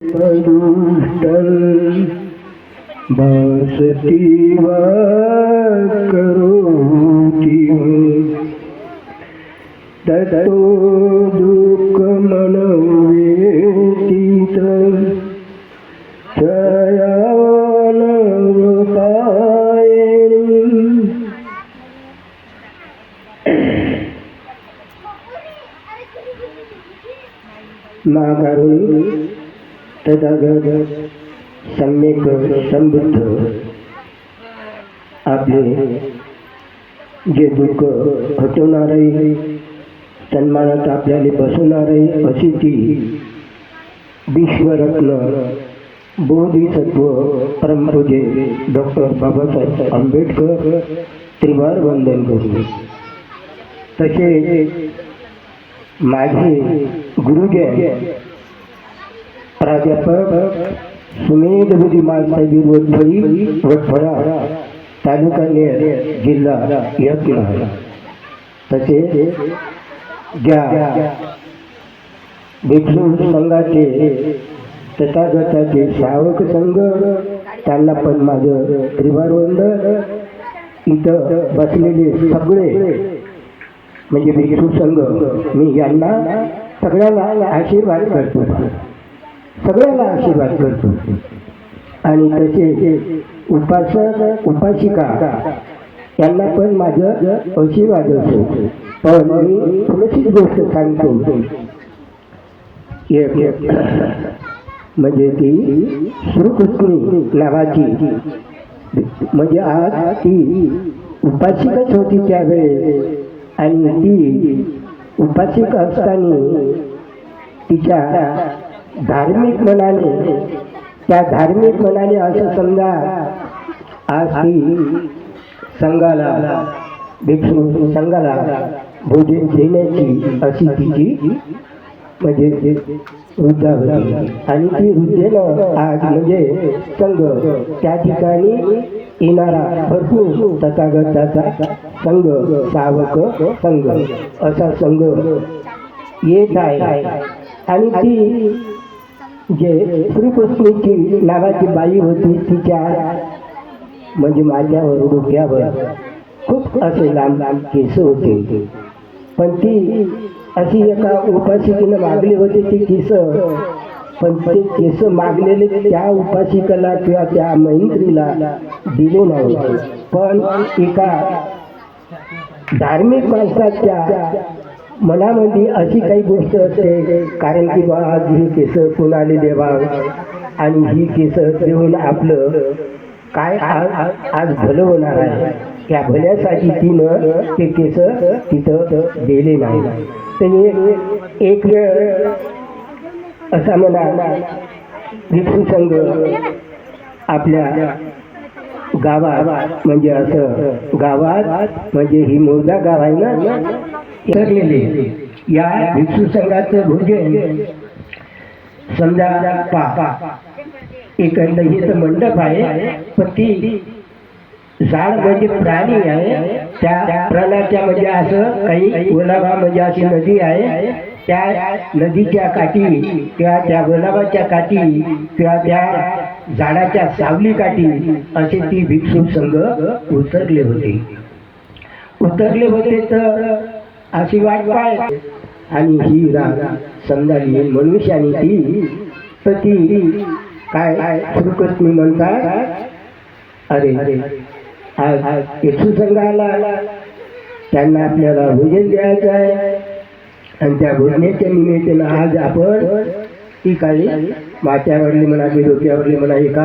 प्रदूषण बासतीवा करोति ततो दुःखमनवेतीत छयानवपायिनी माघारून तथागत सम्यक समृद्ध. आपले जे दुःख हटवणारे सन्मानात आपल्याला बसवणारे अशी ती विश्वरत्न बोधिसत्व परमपूजे डॉक्टर बाबासाहेब आंबेडकर त्रिवार वंदन करू तसे माझे गुरुजन प्राध्यापक सुमेध बुद्धी मालसाहेब वडफळी वडफळा तालुका नेर जिल्हा यवतमाळ तसेच ज्या भिक्षू संघाचे तथागताचे श्रावक संघ त्यांना पण माझं त्रिवार इथं बसलेले सगळे म्हणजे भिक्षू संघ मी यांना सगळ्यांना आशीर्वाद करतो. सगळ्यांना आशीर्वाद करतो. आणि तसे उपासक उपासिका त्यांना पण माझं आशीर्वाद असतो पण मी थोडीशीच गोष्ट सांगतो. म्हणजे ती श्रीकृष्णी नावाची. म्हणजे आज ती उपासिकच होती त्यावेळेस आणि ती उपासिक असताना तिच्या धार्मिक मनाने त्या धार्मिक मनाने असं समजा आज ती संघाला भिक्षू संघाला भोजन देण्याची अशी तिची म्हणजे वृद्धा होती. आणि ती वृद्धेनं आज म्हणजे संघ त्या ठिकाणी येणारा भरपूर तथागताचा संघ सावक संघ असा संघ येत आहे. आणि ती जे श्रीकृष्णीची नावाची बाई होती तिच्या म्हणजे माझ्यावर डोक्यावर खूप असे लांब लांब केस होते. पण ती अशी एका उपासिकेनं मागली होती ती केस. पण ते केस मागलेले त्या उपासिकेला किंवा त्या मैत्रीला दिले नाही. पण एका धार्मिक माणसाच्या मनामध्ये अशी काही गोष्ट असते कारण की बा आज ही केस कुणाले देवा? आणि ही केस देऊन आपलं काय आज आज भलं होणार आहे? त्या भल्यासाठी तिनं ते केस तिथं दिले नाही. तर एक वेळ असा म्हणा भिक्षू संघ आपल्या गावात म्हणजे असं गावात म्हणजे ही मुर्दा गाव आहे ना? ठरलेले या भिक्षू संघाचं भोजन समजा पा. एक लहीचं मंडप आहे पण ती झाड म्हणजे प्राणी आहे. त्या प्राण्याच्या म्हणजे असं काही गुलाबा म्हणजे अशी नदी आहे. त्या नदीच्या काठी किंवा त्या गुलाबाच्या काठी किंवा त्या झाडाच्या सावली काठी असे ती भिक्षू संघ उतरले होते. उतरले होते तर अशी वाट पाय आणि ही राग समजाली मनुष्याने ती तर ती काय श्रीकृष्ण म्हणतात? अरे अरे आज येशू संघाला त्यांना आपल्याला भोजन द्यायचं आहे. आणि त्या भोजनाच्या निमित्तानं आज आपण ती काही माथ्यावरली म्हणा की डोक्यावरली म्हणा एका